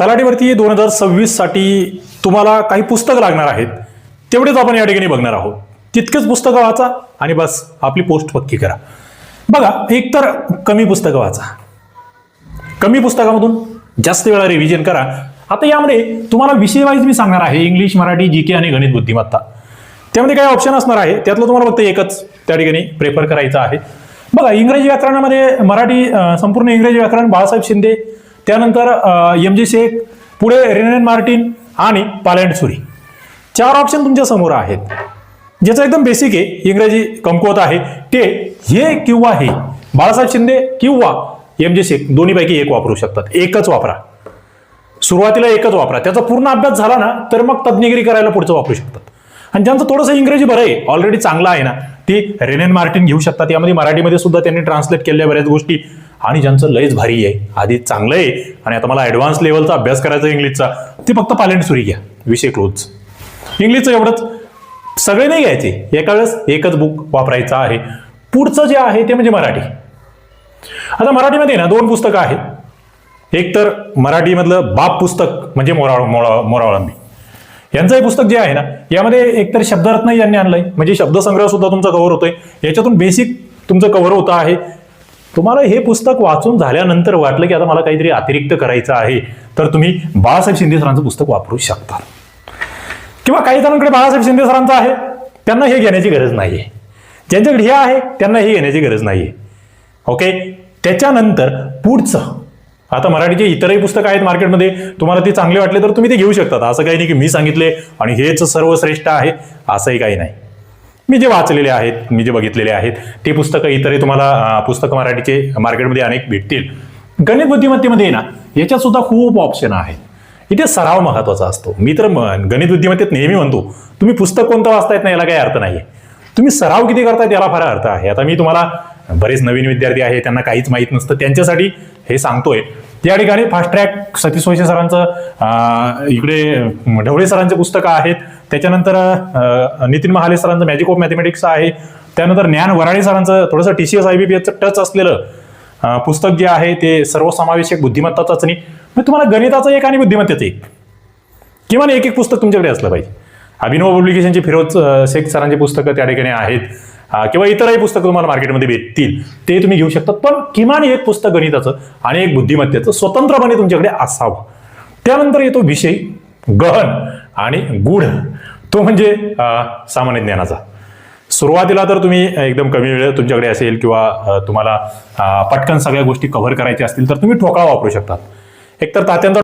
तलाठीवरती दोन हजार सव्वीससाठी तुम्हाला काही पुस्तकं लागणार आहेत. तेवढेच आपण या ठिकाणी बघणार आहोत. तितकेच पुस्तकं वाचा आणि बस आपली पोस्ट पक्की करा. बघा एक तर कमी पुस्तकं वाचा. कमी पुस्तकामधून जास्त वेळा रिव्हिजन करा. आता यामध्ये तुम्हाला विषय वाईज मी सांगणार आहे इंग्लिश मराठी जी के आणि गणित बुद्धिमत्ता. त्यामध्ये काही ऑप्शन असणार आहे. त्यातलं तुम्हाला फक्त एकच त्या ठिकाणी प्रेफर करायचं आहे. बघा इंग्रजी व्याकरणामध्ये मराठी संपूर्ण इंग्रजी व्याकरण बाळासाहेब शिंदे त्यानंतर एम जी शेख पुढे रेनेन मार्टिन आणि पालँड सुरी चार ऑप्शन तुमच्यासमोर आहेत. ज्याचं एकदम बेसिक आहे इंग्रजी कमकुवत आहे. ते हे किंवा हे. बाळासाहेब शिंदे किंवा एम जे शेख दोन्हीपैकी एक वापरू शकतात. एकच वापरा. सुरुवातीला एकच वापरा. त्याचा पूर्ण अभ्यास झाला ना तर मग तज्ञगिरी करायला पुढचं वापरू शकतात. आणि ज्यांचं थोडंसं इंग्रजी बरं आहे ऑलरेडी चांगलं आहे ना ती रेनेन मार्टिन घेऊ शकतात. यामध्ये मराठीमध्ये सुद्धा त्यांनी ट्रान्सलेट केलेल्या बऱ्याच गोष्टी. आणि ज्यांचं लयच भारी आहे आधी चांगलं आहे आणि आता मला ॲडव्हान्स लेवलचा अभ्यास करायचा आहे इंग्लिशचा ते फक्त पालेंट सुरी घ्या विषय क्लोज इंग्लिशचं एवढंच सगळे नाही घ्यायचे एका वेळेस एकच बुक वापरायचं आहे. पुढचं जे आहे ते म्हणजे मराठी. आता मराठीमध्ये ना दोन पुस्तकं आहेत. एक तर मराठीमधलं बाप पुस्तक म्हणजे मोरा मोरा मोरावळंबी यांचं हे पुस्तक जे आहे ना यामध्ये एकतर शब्दरत्न यांनी आणलंय. म्हणजे शब्दसंग्रह सुद्धा तुमचा कव्हर होतोय. याच्यातून बेसिक तुमचं कव्हर होतं आहे. तुम्हाला हे पुस्तक वाचून झाल्यानंतर वाटलं की आता मला काहीतरी अतिरिक्त करायचं आहे तर तुम्ही बाळासाहेब शिंदे सरांचं पुस्तक वापरू शकता. किंवा काही जणांकडे बाळासाहेब शिंदे सरांचं आहे त्यांना हे घेण्याची गरज नाही आहे ज्यांच्याकडे हे आहे त्यांना हे घेण्याची गरज नाही आहे ओके त्याच्यानंतर पुढचं. आता मराठीचे इतरही पुस्तकं आहेत मार्केटमध्ये तुम्हाला ते चांगले वाटले तर तुम्ही ते घेऊ शकतात असं काही नाही की मी सांगितले आणि हेच सर्वश्रेष्ठ आहे असंही काही नाही. मी जे वाचलेले आहेत मी जे बघितलेले आहेत ते पुस्तकं इतरही तुम्हाला पुस्तकं मराठीचे मार्केटमध्ये अनेक भेटतील. गणित बुद्धिमत्तेमध्ये ना याच्यात सुद्धा खूप ऑप्शन आहेत. इथे सराव महत्त्वाचा असतो. मी तर गणित बुद्धिमत्तेत नेहमी म्हणतो तुम्ही पुस्तक कोणतं वाचतायत नाही याला काही अर्थ नाही तुम्ही सराव किती करतायत याला फार अर्थ आहे. आता मी तुम्हाला बरेच नवीन विद्यार्थी आहे त्यांना काहीच माहीत नसतं त्यांच्यासाठी हे सांगतोय. या ठिकाणी फास्ट ट्रॅक सतीश वैशे सरांचं इकडे ढवळे सरांचे पुस्तकं आहेत. त्याच्यानंतर नितीन महाले सरांचं मॅजिक ऑफ मॅथमॅटिक्स आहे. त्यानंतर ज्ञान वराळे सरांचं थोडंसं T C S I B P एचं टच असलेलं पुस्तक जे आहे ते सर्वसमावेशक बुद्धिमत्ता चाचणी. मग तुम्हाला गणिताचं एक आणि बुद्धिमत्तेचं एक. किमान एक एक पुस्तक तुमच्याकडे असलं पाहिजे. अभिनव पब्लिकेशनचे फिरोज शेख सरांचे पुस्तकं त्या ठिकाणी आहेत. किंवा इतरही पुस्तकं तुम्हाला मार्केटमध्ये भेटतील ते तुम्ही घेऊ शकता. पण किमान एक पुस्तक गणिताचं आणि एक बुद्धिमत्तेचं स्वतंत्रपणे तुमच्याकडे असावं. त्यानंतर येतो विषय गहन आणि गूढ. तो म्हणजे सामान्य ज्ञानाचा. सुरुवातीला तर तुम्ही एकदम कमी वेळ तुमच्याकडे असेल किंवा तुम्हाला पटकन सगळ्या गोष्टी कव्हर करायच्या असतील तर तुम्ही ठोकळा वापरू शकतात एकतर तात्यांचा